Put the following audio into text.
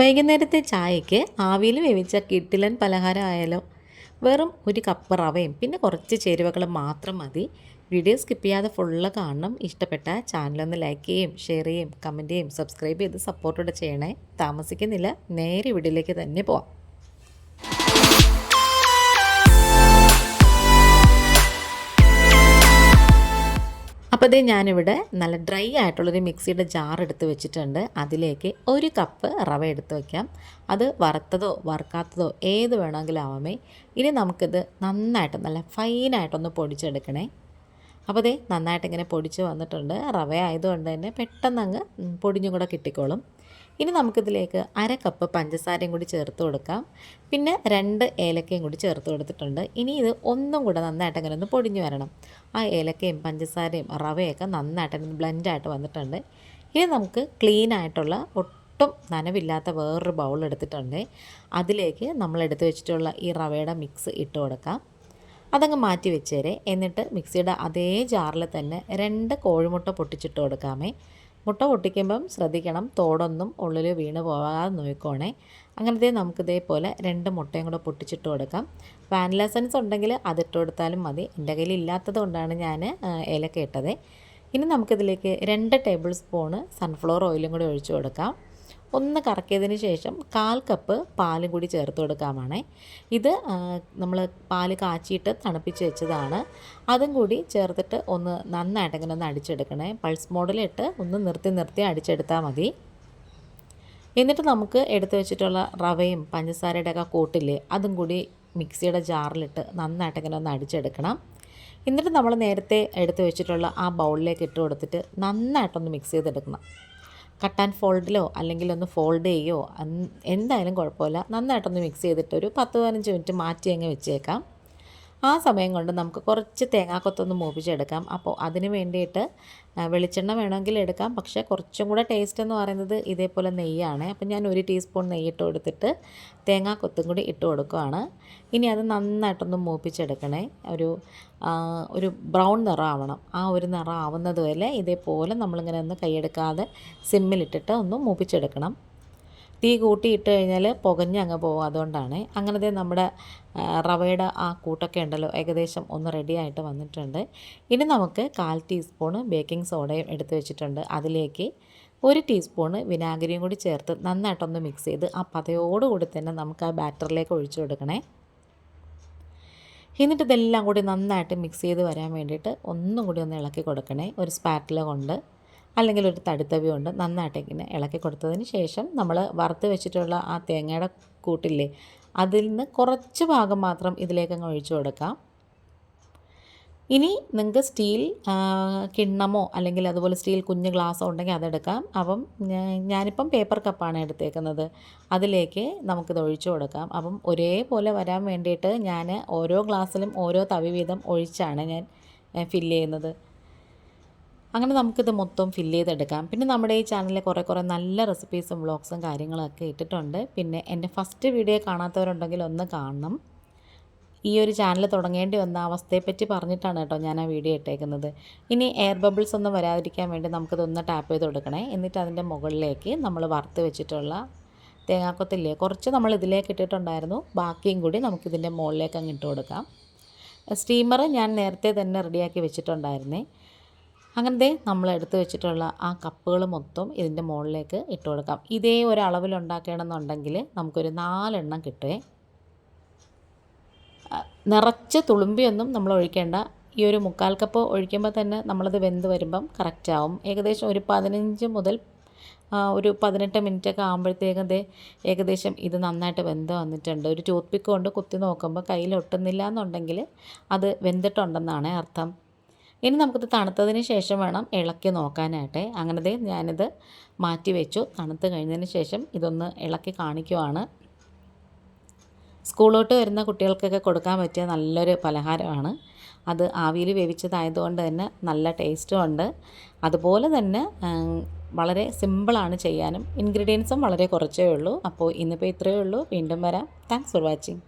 വൈകുന്നേരത്തെ ചായയ്ക്ക് ആവിയിൽ വേവിച്ച കിട്ടിലൻ പലഹാരം ആയാലോ? വെറും ഒരു കപ്പ് റവയും പിന്നെ കുറച്ച് ചേരുവകൾ മാത്രം മതി. വീഡിയോ സ്കിപ്പ് ചെയ്യാതെ ഫുള്ള് കാണണം. ഇഷ്ടപ്പെട്ട ചാനലൊന്ന് ലൈക്ക് ചെയ്യും ഷെയർ ചെയ്യും കമന്റ് ചെയ്യും സബ്സ്ക്രൈബ് ചെയ്ത് സപ്പോർട്ടോടെ ചെയ്യണേ. താമസിക്കുന്നില്ല നേരെ വീഡിയോയിലേക്ക് തന്നെ പോവാം. അപ്പോൾ ഇതേ ഞാനിവിടെ നല്ല ഡ്രൈ ആയിട്ടുള്ളൊരു മിക്സിയുടെ ജാർ എടുത്ത് വെച്ചിട്ടുണ്ട്. അതിലേക്ക് ഒരു കപ്പ് റവ എടുത്ത് വയ്ക്കാം അത് വറുത്തതോ വറുക്കാത്തതോ ഏത് വേണമെങ്കിലും ആവാമേ ഇനി നമുക്കിത് നന്നായിട്ട് നല്ല ഫൈനായിട്ടൊന്ന് പൊടിച്ചെടുക്കണേ. അപ്പോൾ അതേ നന്നായിട്ട് ഇങ്ങനെ പൊടിച്ച് വന്നിട്ടുണ്ട്. റവ ആയതുകൊണ്ട് തന്നെ പെട്ടെന്ന് അങ്ങ് പൊടിഞ്ഞും കൂടെ കിട്ടിക്കോളും. ഇനി നമുക്കിതിലേക്ക് അര കപ്പ് പഞ്ചസാരയും കൂടി ചേർത്ത് കൊടുക്കാം. പിന്നെ രണ്ട് ഏലക്കയും കൂടി ചേർത്ത് കൊടുത്തിട്ടുണ്ട്. ഇനി ഇത് ഒന്നും കൂടെ നന്നായിട്ട് അങ്ങനെ ഒന്ന് പൊടിഞ്ഞു വരണം. ആ ഏലക്കയും പഞ്ചസാരയും റവയൊക്കെ നന്നായിട്ട് അങ്ങനെ ബ്ലെൻഡായിട്ട് വന്നിട്ടുണ്ട്. ഇനി നമുക്ക് ക്ലീൻ ആയിട്ടുള്ള ഒട്ടും നനവില്ലാത്ത വേറൊരു ബൗൾ എടുത്തിട്ടുണ്ട്. അതിലേക്ക് നമ്മൾ എടുത്തു വെച്ചിട്ടുള്ള ഈ റവയുടെ മിക്സ് ഇട്ട് കൊടുക്കാം. അതങ്ങ് മാറ്റി വെച്ചേരെ. എന്നിട്ട് മിക്സിയുടെ അതേ ജാറിൽ തന്നെ രണ്ട് കോഴിമുട്ട പൊട്ടിച്ചിട്ട് കൊടുക്കാമേ. മുട്ട പൊട്ടിക്കുമ്പം ശ്രദ്ധിക്കണം. തോടൊന്നും ഉള്ളിൽ വീണ് പോകാതെ നോക്കണേ അങ്ങനത്തെ നമുക്ക് ഇതേപോലെ രണ്ട് മുട്ടയും കൂടെ പൊട്ടിച്ചിട്ട് കൊടുക്കാം. വാനില സെൻസ് ഉണ്ടെങ്കിൽ അതിട്ട് കൊടുത്താലും മതി. എന്റെ കയ്യിൽ ഇല്ലാത്തത് കൊണ്ടാണ് ഞാൻ ഏലക്ക ഇട്ടത് ഇനി നമുക്കിതിലേക്ക് രണ്ട് ടേബിൾ സ്പൂണ് സൺഫ്ലവർ ഓയിലും കൂടി ഒഴിച്ചു കൊടുക്കാം. ഒന്ന് കറക്കിയതിന് ശേഷം കാൽ കപ്പ് പാലും കൂടി ചേർത്ത് കൊടുക്കാമാണ്. ഇത് നമ്മൾ പാൽ കാച്ചിയിട്ട് തണുപ്പിച്ച് വെച്ചതാണ്. അതും കൂടി ചേർത്തിട്ട് ഒന്ന് നന്നായിട്ട് ഇങ്ങനെ ഒന്ന് അടിച്ചെടുക്കണേ. പൾസ് മോഡലിട്ട് ഒന്ന് നിർത്തി നിർത്തി അടിച്ചെടുത്താൽ മതി. എന്നിട്ട് നമുക്ക് എടുത്തു വെച്ചിട്ടുള്ള റവയും പഞ്ചസാരയുടെ ഒക്കെ കൂട്ടില്ലേ അതും കൂടി മിക്സിയുടെ ജാറിലിട്ട് നന്നായിട്ട് ഇങ്ങനെ ഒന്ന് അടിച്ചെടുക്കണം. എന്നിട്ട് നമ്മൾ നേരത്തെ എടുത്തു വെച്ചിട്ടുള്ള ആ ബൗളിലേക്ക് ഇട്ട് കൊടുത്തിട്ട് നന്നായിട്ടൊന്ന് മിക്സ് ചെയ്തെടുക്കണം. കട്ട് ആൻഡ് ഫോൾഡിലോ അല്ലെങ്കിൽ ഒന്ന് ഫോൾഡ് ചെയ്യോ എന്തായാലും കുഴപ്പമില്ല. നന്നായിട്ടൊന്ന് മിക്സ് ചെയ്തിട്ട് ഒരു പത്ത് പതിനഞ്ച് മിനിറ്റ് മാറ്റി അങ്ങ് വെച്ചേക്കാം. ആ സമയം കൊണ്ട് നമുക്ക് കുറച്ച് തേങ്ങാക്കൊത്തൊന്ന് മൂപ്പിച്ചെടുക്കാം. അപ്പോൾ അതിന് വേണ്ടിയിട്ട് വെളിച്ചെണ്ണ വേണമെങ്കിൽ എടുക്കാം. പക്ഷേ കുറച്ചും കൂടെ ടേസ്റ്റ് എന്ന് പറയുന്നത് ഇതേപോലെ നെയ്യാണ്. അപ്പം ഞാൻ ഒരു ടീസ്പൂൺ നെയ്യ് ഇട്ട് കൊടുത്തിട്ട് തേങ്ങാക്കൊത്തും കൂടി ഇട്ട് കൊടുക്കുകയാണ് ഇനി അത് നന്നായിട്ടൊന്ന് മൂപ്പിച്ചെടുക്കണേ. ഒരു ഒരു ബ്രൗൺ നിറം ആവണം ആ ഒരു നിറം ആവുന്നത് വരെ ഇതേപോലെ നമ്മളിങ്ങനെ ഒന്ന് കൈയെടുക്കാതെ സിമ്മിലിട്ടിട്ട് ഒന്ന് മൂപ്പിച്ചെടുക്കണം. തീ കൂട്ടിയിട്ട് കഴിഞ്ഞാൽ പുകഞ്ഞ് അങ്ങ് പോകും. അതുകൊണ്ടാണ് അങ്ങനത്തെ നമ്മുടെ റവയുടെ ആ കൂട്ടൊക്കെ ഉണ്ടല്ലോ ഏകദേശം ഒന്ന് റെഡി ആയിട്ട് വന്നിട്ടുണ്ട്. ഇനി നമുക്ക് കാൽ ടീസ്പൂണ് ബേക്കിംഗ് സോഡയും എടുത്ത് വെച്ചിട്ടുണ്ട്. അതിലേക്ക് ഒരു ടീസ്പൂണ് വിനാഗിരിയും കൂടി ചേർത്ത് നന്നായിട്ടൊന്ന് മിക്സ് ചെയ്ത് ആ പതയോടുകൂടി തന്നെ നമുക്ക് ആ ബാറ്ററിലേക്ക് ഒഴിച്ചു കൊടുക്കണേ. എന്നിട്ട് ഇതെല്ലാം കൂടി നന്നായിട്ട് മിക്സ് ചെയ്ത് വരാൻ വേണ്ടിയിട്ട് ഒന്നും കൂടി ഒന്ന് ഇളക്കി കൊടുക്കണേ. ഒരു സ്പാറ്റില കൊണ്ട്. അല്ലെങ്കിൽ ഒരു തടുത്തവി കൊണ്ട് നന്നായിട്ട് ഇങ്ങനെ ഇളക്കി കൊടുത്തതിന് ശേഷം നമ്മൾ വറുത്ത് വെച്ചിട്ടുള്ള ആ തേങ്ങയുടെ കൂട്ടില്ലേ അതിൽ നിന്ന് കുറച്ച് ഭാഗം മാത്രം ഇതിലേക്ക് അങ്ങ് ഒഴിച്ചു കൊടുക്കാം. ഇനി നിങ്ങൾക്ക് സ്റ്റീൽ കിണ്ണമോ അല്ലെങ്കിൽ അതുപോലെ സ്റ്റീൽ കുഞ്ഞ് ഗ്ലാസ്സോ ഉണ്ടെങ്കിൽ അതെടുക്കാം. അപ്പം ഞാനിപ്പം പേപ്പർ കപ്പാണ് എടുത്തേക്കുന്നത്. അതിലേക്ക് നമുക്കിത് ഒഴിച്ചു കൊടുക്കാം. അപ്പം ഒരേപോലെ വരാൻ വേണ്ടിയിട്ട് ഞാൻ ഓരോ ഗ്ലാസ്സിലും ഓരോ തവി വീതം ഒഴിച്ചാണ് ഞാൻ ഫില്ല് ചെയ്യുന്നത്. അങ്ങനെ നമുക്കിത് മൊത്തം ഫില്ല് ചെയ്തെടുക്കാം. പിന്നെ നമ്മുടെ ഈ ചാനലിൽ കുറേ കുറേ നല്ല റെസിപ്പീസും വ്ളോഗ്സും കാര്യങ്ങളൊക്കെ ഇട്ടിട്ടുണ്ട്. പിന്നെ എന്റെ ഫസ്റ്റ് വീഡിയോ കാണാത്തവരുണ്ടെങ്കിൽ ഒന്ന് കാണണം. ഈ ഒരു ചാനൽ തുടങ്ങേണ്ടി വന്ന അവസ്ഥയെപ്പറ്റി പറഞ്ഞിട്ടാണ് കേട്ടോ ഞാൻ ആ വീഡിയോ ഇട്ടേക്കുന്നത്. ഇനി എയർ ബബിൾസ് ഒന്നും വരാതിരിക്കാൻ വേണ്ടി നമുക്കിതൊന്ന് ടാപ്പ് ചെയ്ത് കൊടുക്കണേ. എന്നിട്ട് അതിന്റെ മുകളിലേക്ക് നമ്മൾ വറുത്ത് വെച്ചിട്ടുള്ള തേങ്ങാക്കൊത്തില്ലേ കുറച്ച് നമ്മൾ ഇതിലേക്ക് ഇട്ടിട്ടുണ്ടായിരുന്നു. ബാക്കിയും കൂടി നമുക്കിതിന്റെ മുകളിലേക്ക് അങ്ങ് ഇട്ട് കൊടുക്കാം. സ്റ്റീമർ ഞാൻ നേരത്തെ തന്നെ റെഡിയാക്കി വെച്ചിട്ടുണ്ടായിരുന്നേ. അങ്ങനത്തെ നമ്മൾ എടുത്തു വെച്ചിട്ടുള്ള ആ കപ്പുകൾ മൊത്തം ഇതിന്റെ മുകളിലേക്ക് ഇട്ട് കൊടുക്കാം. ഇതേ ഒരു അളവിൽ ഉണ്ടാക്കണമെന്നുണ്ടെങ്കിൽ നമുക്കൊരു നാലെണ്ണം കിട്ടുമേ നിറച്ച് തുളുമ്പിയൊന്നും നമ്മൾ ഒഴിക്കേണ്ട. ഈ ഒരു മുക്കാൽ കപ്പ് ഒഴിക്കുമ്പോൾ തന്നെ നമ്മളത് വെന്ത് വരുമ്പം കറക്റ്റ് ആവും. ഏകദേശം ഒരു പതിനഞ്ച് മുതൽ ഒരു പതിനെട്ട് മിനിറ്റൊക്കെ ആകുമ്പോഴത്തേക്കും ദേ ഏകദേശം ഇത് നന്നായിട്ട് വെന്ത് വന്നിട്ടുണ്ട്. ഒരു ടൂത്ത് കൊണ്ട് കുത്തി നോക്കുമ്പോൾ കയ്യിൽ ഒട്ടുന്നില്ല എന്നുണ്ടെങ്കിൽ അത് വെന്തിട്ടുണ്ടെന്നാണ് അർത്ഥം. ഇനി നമുക്കിത് തണുത്തതിന് ശേഷം വേണം ഇളക്കി നോക്കാനായിട്ട്. അങ്ങനത്തെ ഞാനിത് മാറ്റി വെച്ചു. തണുത്ത് കഴിഞ്ഞതിന് ശേഷം ഇതൊന്ന് ഇളക്കി കാണിക്കുവാണ്. സ്കൂളിലോട്ട് വരുന്ന കുട്ടികൾക്കൊക്കെ കൊടുക്കാൻ പറ്റിയ നല്ലൊരു പലഹാരമാണ്. അത് ആവിയിൽ വേവിച്ചതായതുകൊണ്ട് തന്നെ നല്ല ടേസ്റ്റും ഉണ്ട്. അതുപോലെ തന്നെ വളരെ സിമ്പിളാണ് ചെയ്യാനും. ഇൻഗ്രീഡിയൻസും വളരെ കുറച്ചേ ഉള്ളൂ. അപ്പോൾ ഇന്നിപ്പോൾ ഇത്രയേ ഉള്ളൂ. വീണ്ടും വരാം. Thanks for watching